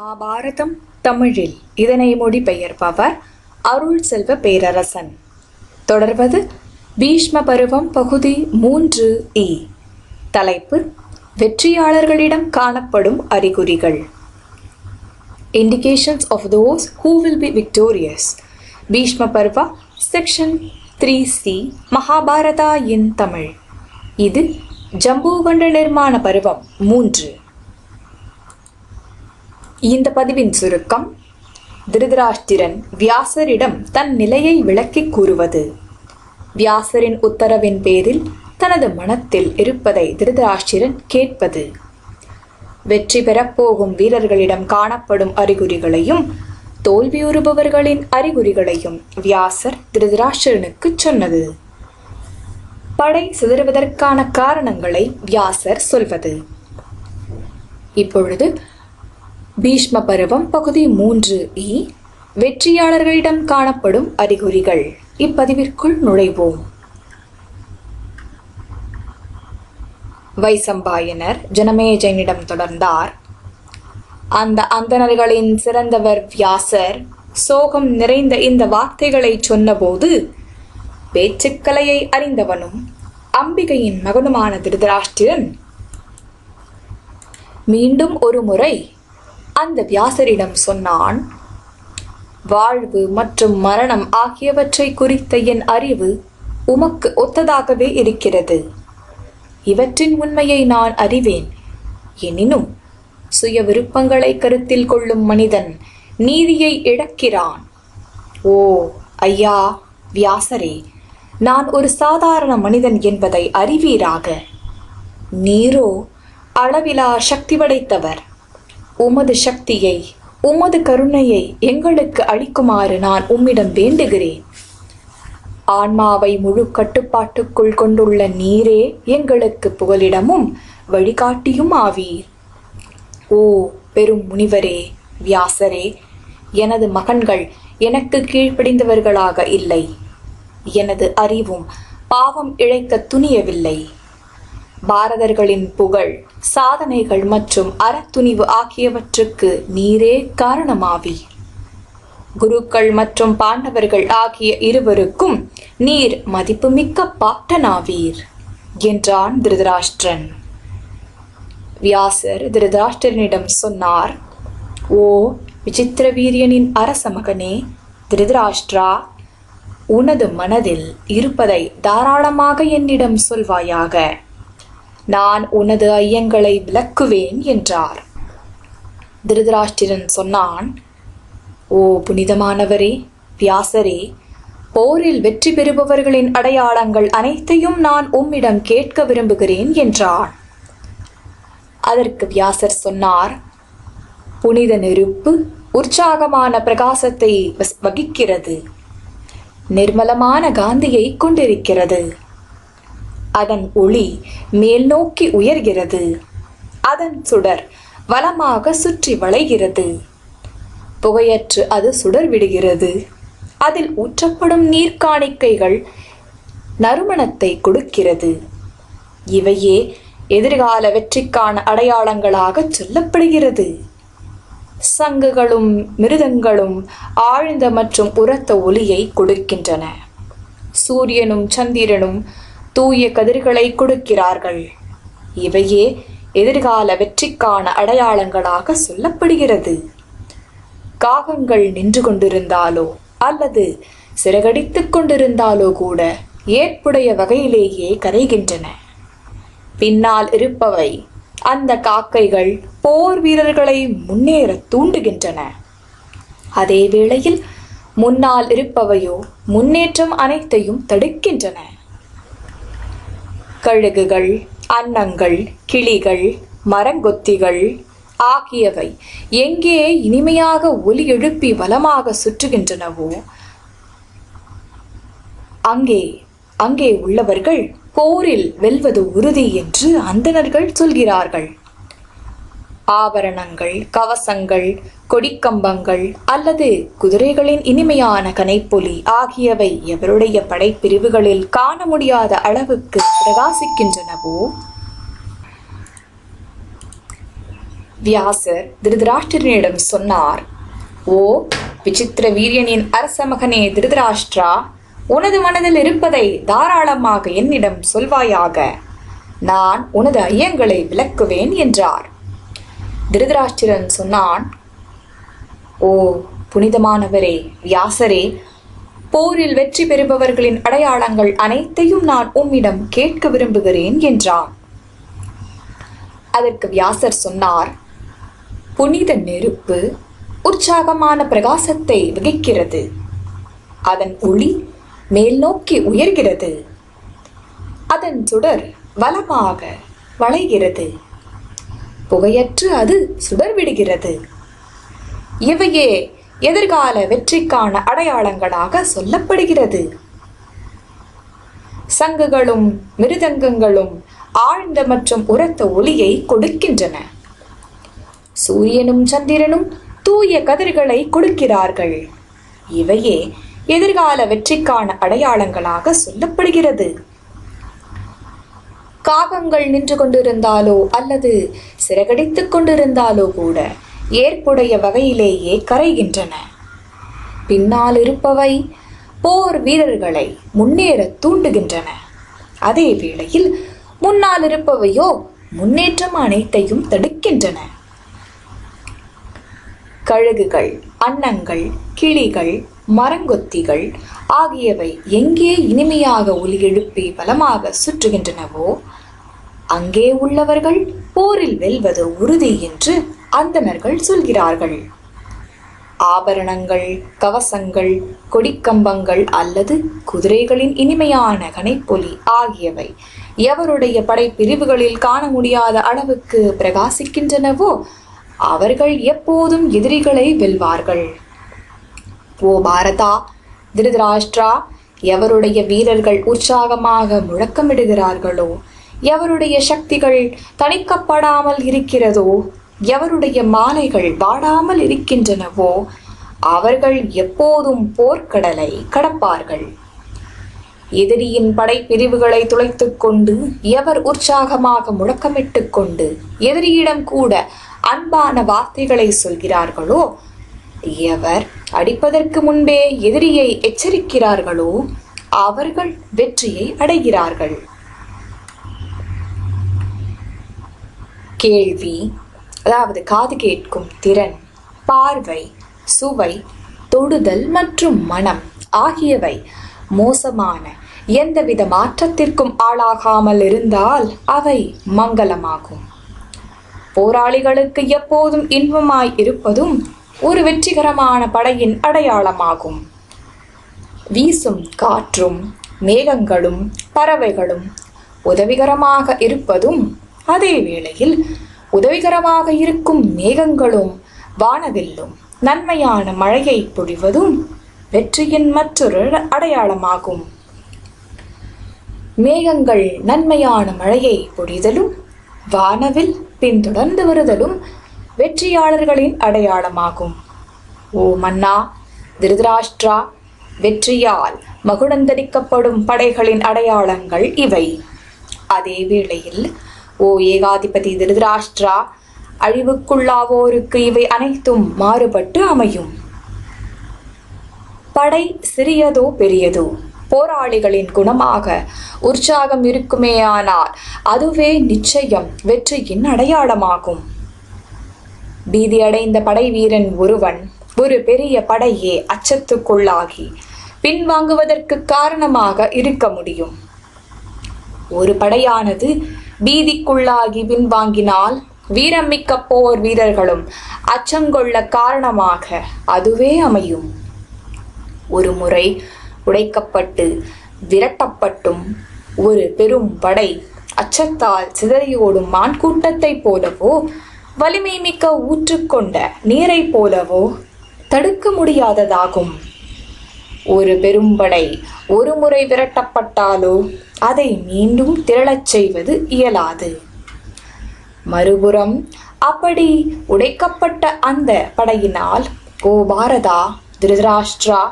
மகாபாரதம் தமிழில். இதனை மொழிபெயர்ப்பவர் அருள் செல்வ பேரரசன். தொடர்வது பீஷ்ம பருவம் பகுதி மூன்று இ. தலைப்பு வெற்றியாளர்களிடம் காணப்படும் அறிகுறிகள். Indications of those who will be victorious Bhishma Parva section three C Mahabharata in Tamil. இது ஜம்பூகண்ட நிர்மாண பருவம் மூன்று. இந்த பதிவின் சுருக்கம் திருதராஷ்டிரன் வியாசரிடம் தன் நிலையை விளக்கிக் கூறுவது. வியாசரின் உத்தரவின் பேரில் தனது மனத்தில் இருப்பதை திருதராஷ்டிரன் கேட்பது. வெற்றி பெறப்போகும் வீரர்களிடம் காணப்படும் அறிகுறிகளையும் தோல்வியுறுபவர்களின் அறிகுறிகளையும் வியாசர் திருதராஷ்டிரனுக்கு சொன்னது. படை சிதறுவதற்கான காரணங்களை வியாசர் சொல்வது. இப்பொழுது பீஷ்ம பருவம் பகுதி மூன்று இ வெற்றியாளர்களிடம் காணப்படும் அறிகுறிகள். இப்பதிவிற்குள் நுழைவோம். வைசம்பாயனர் ஜனமேஜனிடம் தொடர்ந்தார். அந்த அந்தணர்களின் சிறந்தவர் வியாசர் சோகம் நிறைந்த இந்த வார்த்தைகளை சொன்னபோது பேச்சுக்கலையை அறிந்தவனும் அம்பிகையின் மகனுமான திருதராஷ்டிரன் மீண்டும் ஒரு முறை அந்த வியாசரிடம் சொன்னான் வாழ்வு மற்றும் மரணம் ஆகியவற்றை குறித்த என் அறிவு உமக்கு ஒத்ததாகவே இருக்கிறது. இவற்றின் உண்மையை நான் அறிவேன். எனினும் சுய விருப்பங்களை கருத்தில் கொள்ளும் மனிதன் நீதியை இழக்கிறான். ஓ ஐயா வியாசரே நான் ஒரு சாதாரண மனிதன் என்பதை அறிவீராக. நீரோ அளவிலா சக்தி படைத்தவர் உமது சக்தியை உமது கருணையை எங்களுக்கு அளிக்குமாறு நான் உம்மிடம் வேண்டுகிறேன். ஆன்மாவை முழு கட்டுப்பாட்டுக்குள் கொண்டுள்ள நீரே எங்களுக்கு புகலிடமும் வழிகாட்டியும் ஆவீர். ஓ பெரும் முனிவரே வியாசரே எனது மகன்கள் எனக்கு கீழ்ப்படிந்தவர்களாக இல்லை. எனது அறிவும் பாவம் இழைக்க துணியவில்லை. பாரதர்களின் புகழ் சாதனைகள் மற்றும் அறத்துணிவு ஆகியவற்றுக்கு நீரே காரணமாவீர் குருக்கள் மற்றும் பாண்டவர்கள் ஆகிய இருவருக்கும் நீர் மதிப்புமிக்க பாட்டனாவீர் என்றான் திருதராஷ்டிரன். வியாசர் திருதராஷ்டிரனிடம் சொன்னார் ஓ விசித்திர வீரியனின் அரச மகனே திருதராஷ்டிரா உனது மனதில் இருப்பதை தாராளமாக என்னிடம் சொல்வாயாக. நான் உனது ஐயங்களை விளக்குவேன் என்றார். திருதராஷ்டிரன் சொன்னான் ஓ புனிதமானவரே வியாசரே போரில் வெற்றி பெறுபவர்களின் அடையாளங்கள் அனைத்தையும் நான் உம்மிடம் கேட்க விரும்புகிறேன் என்றான். அதற்கு வியாசர் சொன்னார் புனித நெருப்பு உற்சாகமான பிரகாசத்தை வகிக்கிறது. நிர்மலமான காந்தியை கொண்டிருக்கிறது. அதன் ஒளி மேல் நோக்கி உயர்கிறது. அதன் சுடர் வலமாக சுற்றி வளைகிறது. புகையற்று அது சுடர் விடுகிறது. அதில் ஊற்றப்படும் நீர்க்காணிக்கைகள் நறுமணத்தை கொடுக்கிறது. இவையே எதிர்கால வெற்றிக்கான அடையாளங்களாக சொல்லப்படுகிறது. சங்குகளும் மிருதங்களும் ஆழ்ந்த மற்றும் உரத்த ஒலியை கொடுக்கின்றன. சூரியனும் சந்திரனும் தூய கதிர்களை கொடுக்கிறார்கள். இவையே எதிர்கால வெற்றிக்கான அடையாளங்களாக சொல்லப்படுகிறது. காகங்கள் நின்று கொண்டிருந்தாலோ அல்லது சிறகடித்துக் கொண்டிருந்தாலோ கூட ஏற்புடைய வகையிலேயே கரைகின்றன. பின்னால் இருப்பவை அந்த காக்கைகள் போர் வீரர்களை முன்னேற தூண்டுகின்றன. அதே வேளையில் முன்னால் இருப்பவையோ முன்னேற்றம் அனைத்தையும் தடுக்கின்றன. கழுகுகள் அன்னங்கள் கிளிகள் மரங்கொத்திகள் ஆகியவை எங்கே இனிமையாக ஒலி எழுப்பி வளமாக சுற்றுகின்றனவோ அங்கே அங்கே உள்ளவர்கள் போரில் வெல்வது உறுதி என்று அந்தணர்கள் சொல்கிறார்கள். ஆபரணங்கள் கவசங்கள் கொடிக்கம்பங்கள் அல்லது குதிரைகளின் இனிமையான கனைப்பொலி ஆகியவை எவருடைய படைப்பிரிவுகளில் காண முடியாத அளவுக்கு பிரகாசிக்கின்றனவோ? வியாசர் திருதராஷ்டிரனிடம் சொன்னார் ஓ விசித்திர வீரியனின் அரச மகனே திருதராஷ்டிரா உனது மனதில் இருப்பதை தாராளமாக என்னிடம் சொல்வாயாக. நான் உனது ஐயங்களை விளக்குவேன் என்றார். திருதராஷ்டிரன் சொன்னான் ஓ புனிதமானவரே வியாசரே போரில் வெற்றி பெறுபவர்களின் அடையாளங்கள் அனைத்தையும் நான் உம்மிடம் கேட்க விரும்புகிறேன் என்றான். அதற்கு வியாசர் சொன்னார் புனித நெருப்பு உற்சாகமான பிரகாசத்தை வகிக்கிறது. அதன் ஒளி மேல் நோக்கி உயர்கிறது. அதன் சுடர் வலமாக வளைகிறது. புகையற்று அது சுடர்விடுகிறது. இவையே எதிர்கால வெற்றிக்கான அடையாளங்களாக சொல்லப்படுகிறது. சங்குகளும் மிருதங்கங்களும் ஆழ்ந்த மற்றும் உரத்த ஒளியை கொடுக்கின்றன. சூரியனும் சந்திரனும் தூய கதிர்களை கொடுக்கிறார்கள். இவையே எதிர்கால வெற்றிக்கான அடையாளங்களாக சொல்லப்படுகிறது. காகங்கள் நின்று கொண்டிருந்தாலோ அல்லது சிறகடித்துக் கொண்டிருந்தாலோ கூட ஏற்புடைய வகையிலேயே கரைகின்றன. பின்னால் இருப்பவை போர் வீரர்களை முன்னேற தூண்டுகின்றன. அதே வேளையில் முன்னால் இருப்பவையோ முன்னேற்றம் அனைத்தையும் தடுக்கின்றன. கழுகுகள் அன்னங்கள் கிளிகள் மரங்கொத்திகள் ஆகியவை எங்கே இனிமையாக ஒலி எழுப்பி பலமாக சுற்றுகின்றனவோ அங்கே உள்ளவர்கள் போரில் வெல்வது உறுதி என்று அந்தணர்கள் சொல்கிறார்கள். ஆபரணங்கள் கவசங்கள் கொடிக்கம்பங்கள் அல்லது குதிரைகளின் இனிமையான கனைப்பொலி ஆகியவை எவருடைய படைப்பிரிவுகளில் காண முடியாத அளவுக்கு பிரகாசிக்கின்றனவோ அவர்கள் எப்போதும் எதிரிகளை வெல்வார்கள். ஓ பாரதா திருதராஷ்டிரா எவருடைய வீரர்கள் உற்சாகமாக முழக்கமிடுகிறார்களோ எவருடைய சக்திகள் தணிக்கப்படாமல் இருக்கிறதோ எவருடைய மாலைகள் வாடாமல் இருக்கின்றனவோ அவர்கள் எப்போதும் போர்க்கடலை கடப்பார்கள். எதிரியின் படைப்பிரிவுகளை துளைத்துக் கொண்டு எவர் உற்சாகமாக முழக்கமிட்டுக் கொண்டு எதிரியிடம் கூட அன்பான வார்த்தைகளை சொல்கிறார்களோ எவர் அடிப்பதற்கு முன்பே எதிரியை எச்சரிக்கிறார்களோ அவர்கள் வெற்றியை அடைகிறார்கள். கேள்வி. அதாவது காது கேட்கும் திறன் பார்வை சுவை தொடுதல் மற்றும் மனம் ஆகியவை மோசமான எந்தவித மாற்றத்திற்கும் ஆளாகாமல் இருந்தால் அவை மங்களமாகும். போராளிகளுக்கு எப்போதும் இன்பமாய் இருப்பதும் ஒரு வெற்றிகரமான படையின் அடையாளமாகும். வீசும் காற்றும் மேகங்களும் பறவைகளும் உதவிகரமாக இருப்பதும் அதே வேளையில் உதவிகரமாக இருக்கும் மேகங்களும் வானவில்லும் நன்மையான மழையை பொழிவதும் வெற்றியின் மற்றொரு அடையாளமாகும். மேகங்கள் நன்மையான மழையை பொழிதலும் வானவில் பின்தொடர்ந்து வருதலும் வெற்றியாளர்களின் அடையாளமாகும். ஓ மன்னா திருதராஷ்டிரா வெற்றியால் மகுடந்தரிக்கப்படும் படைகளின் அடையாளங்கள் இவை. அதே வேளையில் ஓ ஏகாதிபதி திருதராஷ்டிரா அழிவுக்குள்ளாவோருக்கு இவை அனைத்தும் மாறுபட்டு அமையும். படை சிறியதோ பெரியதோ போராளிகளின் குணமாக உற்சாகம் இருக்குமேயானால் அதுவே நிச்சயம் வெற்றியின் அடையாளமாகும். பீதியடைந்த படை வீரன் ஒருவன் ஒரு பெரிய படையே அச்சத்துக்குள்ளாகி பின்வாங்குவதற்கு காரணமாக இருக்க முடியும். ஒரு படையானது பீதிக்குள்ளாகி பின்வாங்கினால் வீரமிக்க போர் வீரர்களும் அச்சங்கொள்ள காரணமாக அதுவே அமையும். ஒரு முறை உடைக்கப்பட்டு விரட்டப்பட்டும் ஒரு பெரும் படை அச்சத்தால் சிதறியோடும் மான் கூட்டத்தைப் போலவோ வலிமை மிக்க ஊற்றுக்கொண்ட நீரைப் போலவோ தடுக்க முடியாததாகும். ஒரு பெரும்படை ஒரு முறை விரட்டப்பட்டாலோ அதை மீண்டும் திரளச் செய்வது இயலாது. மறுபுறம் அப்படி உடைக்கப்பட்ட அந்த படையினால் ஓ பாரதா திருதராஷ்டிரா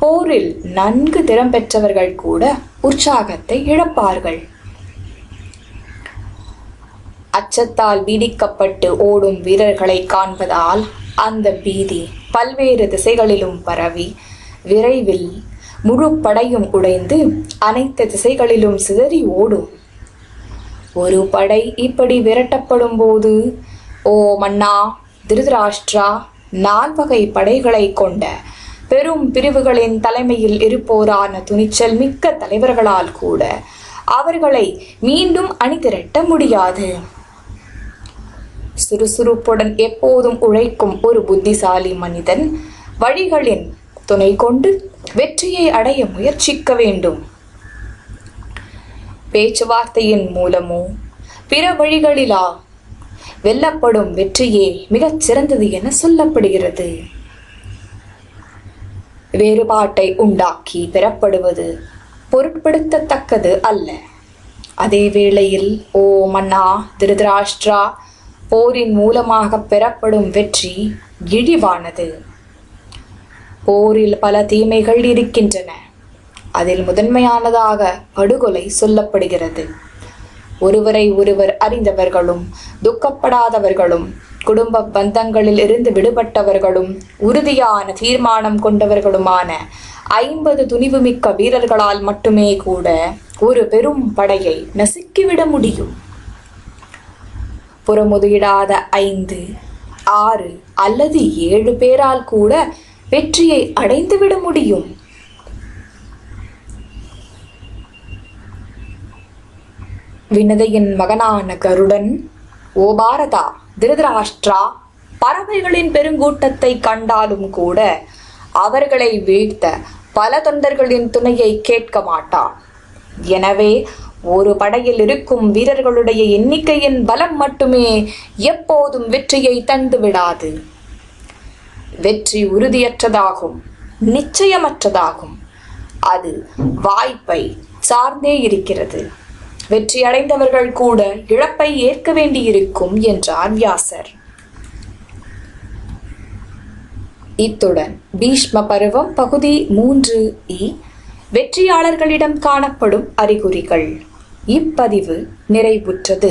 போரில் நன்கு திறம் பெற்றவர்கள் கூட உற்சாகத்தை இழப்பார்கள். அச்சத்தால் பீதிக்கப்பட்டு ஓடும் வீரர்களை காண்பதால் அந்த பீதி பல்வேறு திசைகளிலும் பரவி விரைவில் முழு படையும் உடைந்து அனைத்து திசைகளிலும் சிதறி ஓடும். ஒரு படை இப்படி விரட்டப்படும் போது ஓ மன்னா திருதராஷ்டிரா நால்வகை படைகளை கொண்ட பெரும் பிரிவுகளின் தலைமையில் இருப்போரான துணிச்சல் மிக்க தலைவர்களால் கூட அவர்களை மீண்டும் அணிதிரட்ட முடியாது. சுறுசுறுப்புடன் எப்போதும் உழைக்கும் ஒரு புத்திசாலி மனிதன் வழிகளின் துணை கொண்டு வெற்றியை அடைய முயற்சிக்க வேண்டும். பேச்சுவார்த்தையின் மூலமோ பிற வழிகளிலா? வெல்லப்படும் வெற்றியே மிகச் சிறந்தது என சொல்லப்படுகிறது. வேறுபாட்டை உண்டாக்கி பெறப்படுவது பொருட்படுத்தத்தக்கது அல்ல. அதே வேளையில் ஓ மன்னா திருதராஷ்டிரா போரின் மூலமாக பெறப்படும் வெற்றி இழிவானது. போரில் பல தீமைகள் இருக்கின்றன. அதில் முதன்மையானதாக படுகொலை சொல்லப்படுகிறது. ஒருவரை ஒருவர் அறிந்தவர்களும் துக்கப்படாதவர்களும் குடும்ப பந்தங்களில் இருந்து விடுபட்டவர்களும் உறுதியான தீர்மானம் கொண்டவர்களுமான ஐம்பது துணிவுமிக்க வீரர்களால் மட்டுமே கூட ஒரு பெரும் படையை நசுக்கிவிட முடியும். புறமுதுகிடாத ஐந்து ஆறு அல்லது ஏழு பேரால் கூட வெற்றியை அடைந்துவிட முடியும். வினதையின் மகனான கருடன் ஓ பாரதா திருதராஷ்டிரா பறவைகளின் பெருங்கூட்டத்தை கண்டாலும் கூட அவர்களை வீழ்த்த பல தொண்டர்களின் துணையை கேட்க மாட்டான். எனவே ஒரு படையில் இருக்கும் வீரர்களுடைய எண்ணிக்கையின் பலம் மட்டுமே எப்போதும் வெற்றியை தந்து விடாது வெற்றி உறுதியற்றதாகும் நிச்சயமற்றதாகும். அது வாய்ப்பை சார்ந்தே இருக்கிறது. வெற்றி அடைந்தவர்கள் கூட இழப்பை ஏற்க வேண்டியிருக்கும் என்றார் வியாசர். இத்துடன் பீஷ்ம பருவம் பகுதி மூன்று இ வெற்றியாளர்களிடம் காணப்படும் அறிகுறிகள். இப்பதிவு நிறைவுற்றது.